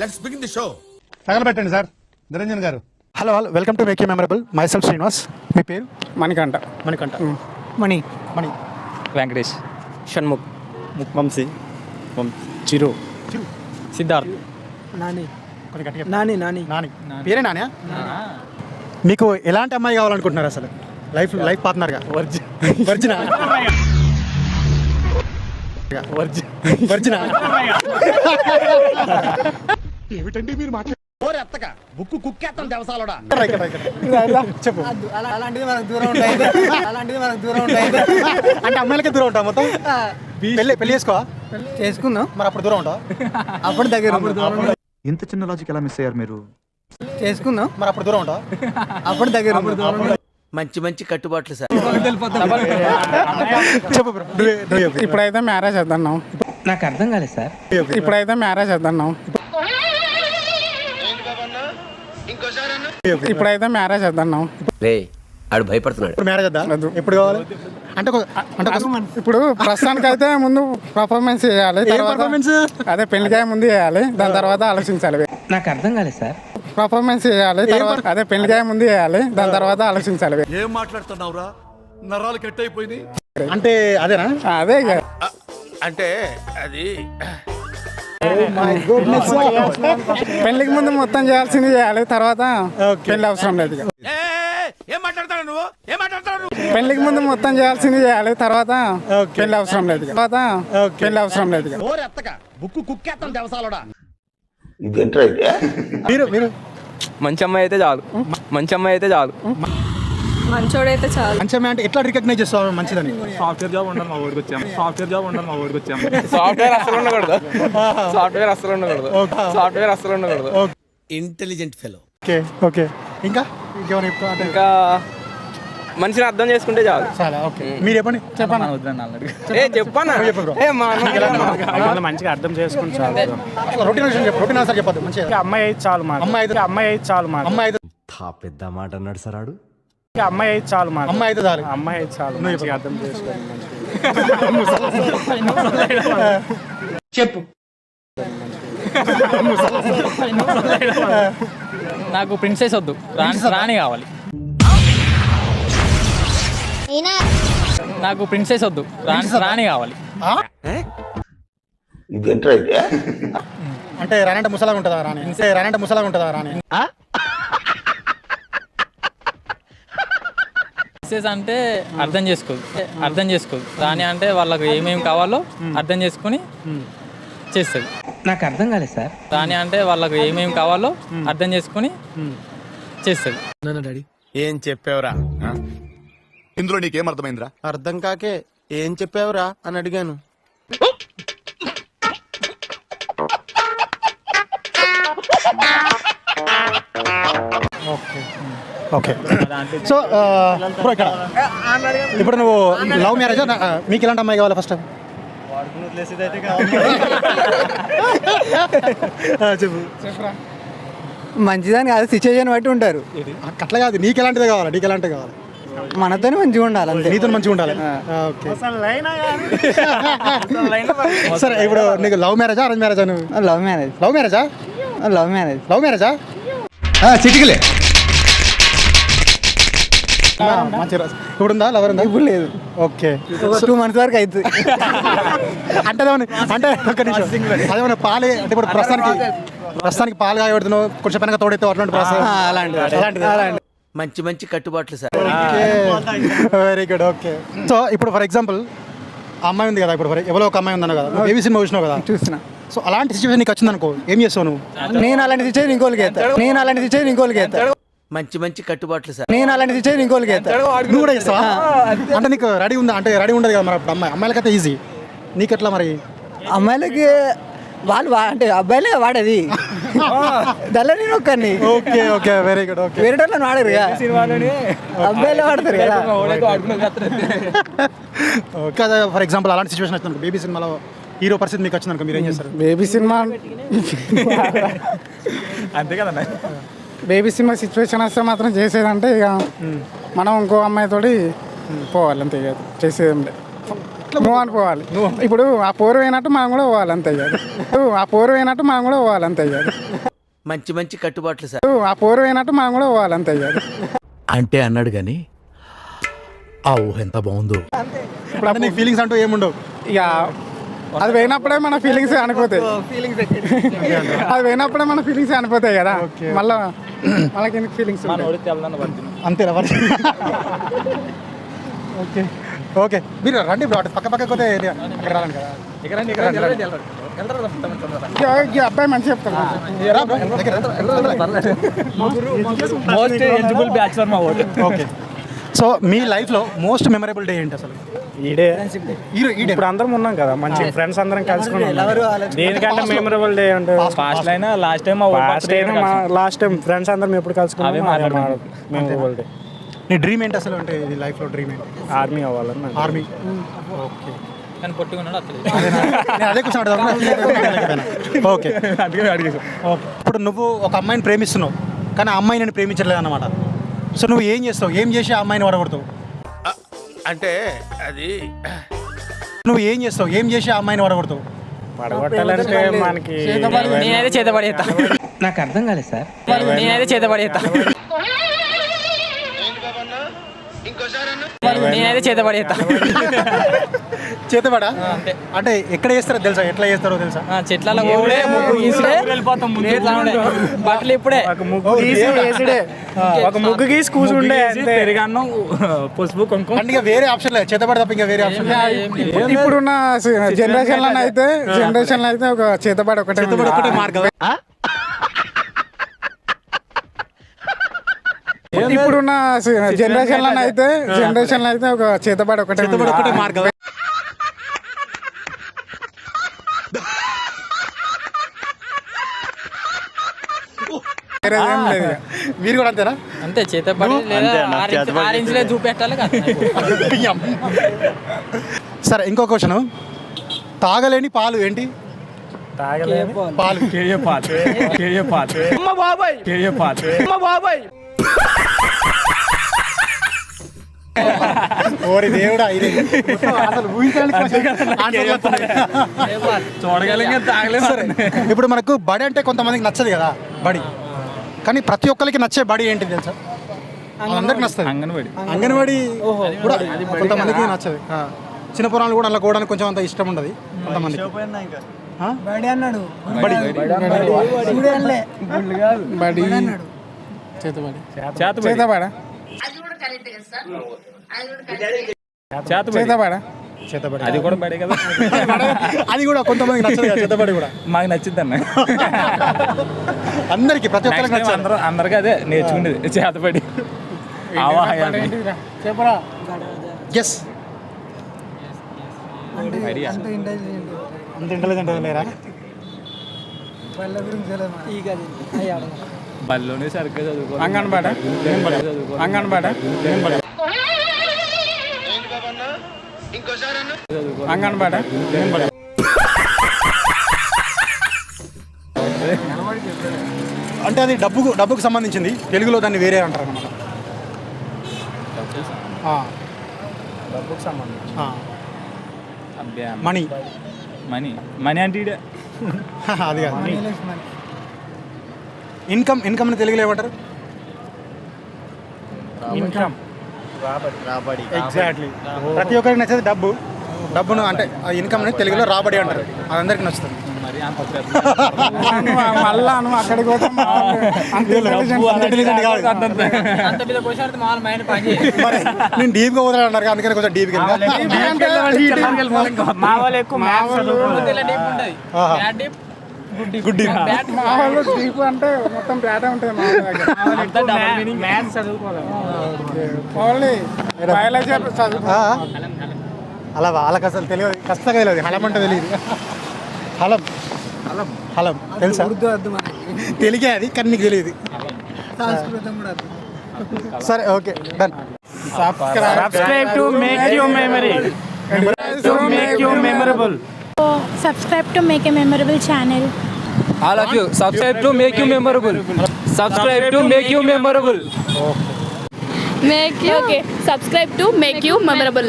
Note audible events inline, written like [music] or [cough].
Let's begin the show తగలబెట్టండి sir. Niranjan గారు. Hello hello welcome to make you memorable myself Srinivas మీ పేరు? మణికంఠ. మణికంఠ. మణి. మణి. వెంకటేష్. షణ్ముఖ్. వంశీ. చిరు. సిద్ధార్థ్. కొంచెం గట్టిగా నాని నాని. నాని. పేరే నానా? మీకు ఎలాంటి అమ్మాయి కావాలనుకుంటున్నారు అసలు? లైఫ్ లైఫ్ పార్ట్నర్గా వర్జిన? వర్జిన? బుక్కు కుక్కేస్తాం దేవసాలడా? చెప్పు. అలా అలాంటిది మనకు దూరం ఉంటాయి అలాంటిది మనకు దూరం ఉంటాయి అంటే అమ్మాయిలకే దూరం ఉంటావు మొత్తం? పెళ్ళి పెళ్ళి చేసుకోవా? చేసుకుందాం. మరి అప్పుడు దూరం ఉంటావు? అప్పుడు దగ్గర ఇంత చిన్న లాజిక్ ఎలా మిస్ అయ్యారు మీరు? చేసుకుందాం. మరి అప్పుడు దూరం ఉంటావు? అప్పుడు దగ్గర మంచి మంచి కట్టుబాట్లు సార్. చెప్పు. ఇప్పుడైతే మ్యారేజ్ చేద్దాం. నాకు అర్థం కాలేదు సార్. ఇప్పుడైతే మ్యారేజ్ చేద్దాం. ఇప్పుడైతే మ్యారేజ్ చేద్దాం రే ఆడు భయపడుతున్నాడు. ఇప్పుడు మ్యారేజ్ వద్దా. ఎప్పుడు కావాలి? అంటే అంటే ఇప్పుడు ప్రస్తుతానికి అయితే ముందు పర్ఫార్మెన్స్ చేయాలి performance? అదే పెళ్ళికాయ ముందు చేయాలి దాని తర్వాత ఆలోచించాలి. నాకు అర్థం కాలేదు సార్. పర్ఫార్మెన్స్ చేయాలి తర్వాత అదే పెళ్ళికాయ ముందు చేయాలి దాని తర్వాత ఆలోచించాలి. ఏం మాట్లాడుతున్నావురా? నరాలు కట్ అయిపోయింది అంటే అదేనా? అదే. అంటే అది పెళ్ళికి ముందు మొత్తం చేయాల్సింది చేయాలి తర్వాత పెళ్ళి అవసరం లేదు పెళ్ళికి ముందు మొత్తం చేయాల్సింది చేయాలి తర్వాత పెళ్ళి అవసరం లేదు. తర్వాత పెళ్ళి అవసరం లేదు ఇక. ఓరెత్తక బుక్కు కుక్కేస్తాం దేవసాలడా? మీరు మీరు. మంచి అమ్మాయి అయితే చాలు. మంచి అమ్మాయి అయితే చాలు. మంచోడైతే చాలు. మంచి అమ్మాయి అంటే ఎట్లా రికగ్నైజ్ చేస్తావు మంచిదని? సాఫ్ట్వేర్ జాబ్ ఉండాలి మా ఊరికి వచ్చాము. సాఫ్ట్వేర్ జాబ్ ఉండాలి మా ఊరికి వచ్చాము. సాఫ్ట్వేర్ అసలు ఉండకూడదు. సాఫ్ట్వేర్ అసలు ఉండకూడదు. సాఫ్ట్వేర్ అసలు ఉండకూడదు. Intelligent fellow okay okay. ఇంకా? ఇంకా మనిషిని అర్థం చేసుకుంటే చాలు. చాలా ఓకే. మీరు చెప్పండి. చెప్పండి ఏ చెప్పన్నా ఏ మా అన్న మంచిగా అర్థం చేసుకుని చాలు. రొటీన్ విషయం చెప్పు రొటీన్ ఆన్సర్ చెప్పొద్దు మంచిగా. అమ్మాయి అయితే చాలు మాకు. అమ్మాయి అయితే అమ్మాయి అయితే చాలు మాకు. అమ్మాయి అయితే పెద్ద మాట అన్నాడు సరాడు అమ్మాయి అయితే చాలు మాకు. అమ్మాయి అయితే చాలు. అమ్మాయి అయితే చాలు. మంచిగా అర్థం చేసుకోండి నాకు ప్రిన్సెస్ వద్దు. రాణి రాణి కావాలి. నాకు ప్రిన్సెస్ వద్దు. రాణి రాణి కావాలి. అంటే రానంటే ముసలాగా ఉంటుందా రాని అంటే రానంటే ముసలాగా ఉంటుందా రాని ప్రిన్సెస్ అంటే అర్థం చేసుకోదు అర్థం చేసుకోదు రాణి అంటే వాళ్ళకి ఏమేమి కావాలో అర్థం చేసుకుని చేస్తుంది. నాకు అర్థం కాలేదు సార్. రాణి అంటే వాళ్ళకి ఏమేమి కావాలో అర్థం చేసుకుని చేస్తుంది. ఏం చెప్పావురా? ఇందులో నీకేం అర్థమైందిరా? అర్థం కాకే ఏం చెప్పావురా అని అడిగాను. ఓకే. సో ఇప్పుడు ఇక్కడ. ఇప్పుడు నువ్వు లవ్ మ్యారేజ్? మీకు ఎలాంటి అమ్మాయి కావాలి ఫస్ట్ చెప్పు. మంచిదని కాదు సిచ్యువేషన్ బట్టి ఉంటారు. అట్లా కాదు నీకు ఎలాంటిదే కావాలి? నీకు ఎలాంటిది కావాలి? మనతోనే మంచిగా ఉండాలి అంతే. నీతో మంచిగా ఉండాలి. ఓకే. [laughs] సరే ఇప్పుడు నీకు లవ్ మ్యారేజా అరేంజ్ మ్యారేజా నువ్వు? Love marriage. లవ్ మ్యారేజా? Love marriage. లవ్ మ్యారేజా? చిటికలే. ఇప్పుడు ఉందా లవర్ ఉందా? ఇప్పుడు లేదు. ఓకే. టూ మంత్స్ వరకు అవుతుంది [laughs] అంటే అంటే ఒక్క నిమిషం. అదేమన్నా పాలే అంటే ఇప్పుడు ప్రస్తుతానికి ప్రస్తుతానికి పాలు కాయబెడుతున్నావు కొంచెం పైన తోడైతే అట్లాంటి ప్రాసెస్. ఆ, అలాంటిది. అలాంటిది. మంచి మంచి కట్టుబాట్లు sir. Very good okay. So ఇప్పుడు ఫర్ ఎగ్జాంపుల్ అమ్మాయి ఉంది కదా ఇప్పుడు ఎవరో ఒక అమ్మాయి ఉందన్న కదా నువ్వు ఏబీ సినిమా చూసినావు కదా? చూస్తున్నా. సో అలాంటి సిచ్యువేషన్ నీకు వచ్చింది అనుకో ఏం చేస్తావు నువ్వు? నేను అలాంటి సిచ్యువేషన్ ఇంకోళ్ళకి నేను అలాంటి సిచ్యువేషన్ ఇంకోళ్ళకి మంచి మంచి కట్టుబాట్లు సార్. నేను అలాంటి సిచ్యువేషన్ ఇంకోళ్ళకి ఎత్తా నువ్వు కూడా చేస్తావా? అంటే నీకు రెడీ ఉందా? అంటే రెడీ ఉండదు కదా మరి అప్పుడు అమ్మాయి. అమ్మాయిలకైతే ఈజీ నీకు ఎట్లా మరి? అమ్మాయిలకి వాళ్ళు వా- అంటే అబ్బాయిలే వాడేది. [laughs] దానిలో నేను ఒక్కడిని okay okay very good okay. వేరే వాళ్ళని వాడరు కదా. అబ్బాయిలే వాడతారు కదా. ఓకే అదే ఫర్ ఎగ్జాంపుల్ అలాంటి సిచ్యువేషన్ వచ్చింది బేబీ సినిమాలో హీరో పరిస్థితి మీకు వచ్చింది అనుకో మీరు ఏం చేస్తారు? బేబీ సినిమా అంతే కదా బేబీ సినిమా సిచ్యువేషన్ వస్తే మాత్రం చేసేదంటే ఇక మనం ఇంకో అమ్మాయితోటి పోవాలి అంతే ఇక. చేసేది లేదు. నువ్వు అనుకోవాలి. ఇప్పుడు ఆ పోరు అయినట్టు మనం కూడా పోవాలి అంతే కదా ఆ పోరు అయినట్టు మనం కూడా పోవాలి అంతే కదా మంచి మంచి కట్టుబాట్లు సార్. ఆ పోరు అయినట్టు మనం కూడా పోవాలి అంతే కదా అంటే అన్నాడు గాని ఆ ఊహ ఎంత బాగుందో. ఇప్పుడు అంటే నీకు ఫీలింగ్స్ అంటూ ఏముండవు. ఇక అది పోయినప్పుడే మన ఫీలింగ్స్ అనిపోతాయి అది పోయినప్పుడే మన ఫీలింగ్స్ అనిపోతాయి కదా. మళ్ళా మనకి ఎందుకు ఫీలింగ్స్ అంతేనా ఓకే. ఓకే. మీరు రండి బ్రో అటు పక్క పక్క పోతే ఏరియా రాలండి కదా. అబ్బాయి మంచి చెప్తాను. ఓకే. సో మీ లైఫ్లో మోస్ట్ మెమరబుల్ డే ఏంటి అసలు? ఈడే. ఇప్పుడు అందరం ఉన్నాం కదా మంచి ఫ్రెండ్స్ అందరం కలుసుకుని దేనికంటే మెమరబుల్ డే అంటే ఫాస్ట్ అయినా last time last time last time friends అందరం ఎప్పుడు కలుసుకున్నాం మెమరబుల్ డే నీ డ్రీమ్ ఏంటి అసలు అంటే ఇది లైఫ్లో డ్రీమ్ ఏంటి? ఆర్మీ అవ్వాలని. ఆర్మీ కానీ పొట్టుకున్నాడు అదే ఓకే ఓకే ఇప్పుడు నువ్వు ఒక అమ్మాయిని ప్రేమిస్తున్నావు కానీ ఆ అమ్మాయి నేను ప్రేమించలేదు అన్నమాట సో నువ్వు ఏం చేస్తావు? ఏం చేసి ఆ అమ్మాయిని వడగొడతావు అంటే అది. నువ్వు ఏం చేస్తావు? ఏం చేసి ఆ అమ్మాయిని వడగొడతావు? పడగొట్టాలంటే మనకి నేనైతే చేతపడేస్తా నాకు అర్థం కాలేదు సార్. నేనైతే చేతపడేస్తా నేనైతే చేతపడేస్తా చేతబడా? అంటే ఎక్కడ చేస్తారో తెలుసా? ఎట్లా చేస్తారో తెలుసా? చెట్ల. బట్టలు ఇప్పుడే. ఒక ముగ్గు గీసి వేసుడే ఒక ముగ్గు గీసి కూర్చుండే అంతే. పెరిగాన్నం పసుపు కుంకుమ. అంటే ఇక వేరే ఆప్షన్ లేదు చేతబడి తప్ప ఇంకా వేరే ఆప్షన్ లేదు ఇప్పుడున్న జనరేషన్లో అయితే జనరేషన్లో అయితే ఒక చేతబడి ఒకటే. చేతబడి ఒకటే మార్గం. ఇప్పుడున్న జనరేషన్లో అయితే జనరేషన్లో అయితే ఒక చేతబడి ఒకటే. చేతబడి ఒకటే మార్గం వేరేది ఏం లేదు ఇక. మీరు కూడా అంతేనా? అంతే ఆరెంజ్లే చూపెట్టాలి కదా. సరే ఇంకో క్వశ్చన్ తాగలేని పాలు ఏంటి? పాలు. కేయ పాత కేయ పాత కేయ పాత ఓరి దేవుడా ఇది అసలు. చూడగలిగే తాగలేదు సరే ఇప్పుడు మనకు బడి అంటే కొంతమందికి నచ్చదు కదా బడి. కానీ ప్రతి ఒక్కరికి నచ్చే బడి ఏంటి తెలుసా? అందరికి నచ్చదు. అంగన్వాడి. అంగన్వాడి కూడా కొంతమందికి నచ్చదు. ఆ. చిన్న పురాణాలు కూడా అలా కూడా కొంచెం అంత ఇష్టం ఉండదు. కొంతమంది బడి అన్నాడు. బడి. బడి. చేతబడి. చేతబడా. చేతబడా? చేతబడి అది కూడా పడే కదా. అది కూడా కొంతమందికి నచ్చదు కదా చేతబడి కూడా. మాకు నచ్చింది అన్న. అందరికి ప్రతి ఒక్కరికి నచ్చదు అందరూ అందరికీ అదే నేర్చుకునేది చేతపడి ఆవాహయాలు ఎస్ అంత ఇంటెలిజెంట్ లేరా? బల్లోనే సరిగ్గా చదువుకో అంగన్వాడా? అంగన్వాడా? అంగన్వాడా. అంటే అది డబ్బుకు డబ్బుకు సంబంధించింది. తెలుగులో దాన్ని వేరే అంటారు అనమాట డబ్బుకు సంబంధించి మనీ. మనీ. మనీ అంటే. [laughs] అది కాదు. ఇన్కమ్ ఇన్కమ్ తెలుగులో ఏమంటారు? ఇన్కమ్. ఎగ్జాక్ట్లీ ప్రతి ఒక్కరికి నచ్చేది డబ్బు. డబ్బును అంటే ఆ ఇన్కమ్ అనేది తెలుగులో రాబడి అంటారు. అది అందరికి నచ్చుతుంది. [laughs] మళ్ళా నువ్వు అక్కడికి [laughs] నేను అన్నారు అందుకని కొంచెం డీప్గా మా వాళ్ళు ఎక్కువ మ్యాథ్స్ చదువుకోలేదు ఇలా deep ఉంటది. ఆహా. Bad deep, good deep. Good deep Bad మా వాళ్ళు డీప్ అంటే మొత్తం బ్యాటే ఉంటుంది మా దగ్గర. మ్యాథ్స్ ఓన్లీ బయాలజీ చదువు అలా వాళ్ళకి అసలు తెలియదు. ఖచ్చితంగా తెలియదు. హలం అంటే తెలియదు. హలం. హలం. హలం. తెలుసా? ఉర్దూ తెలిగే అది కానీ నీకు తెలియదు. సంస్కృతం కూడా వద్దు సరే okay. Done subscribe to make you memory to make you memorable subscribe to make a memorable channel All of you, subscribe to make you memorable. Subscribe to make you memorable. Make you okay subscribe to make you memorable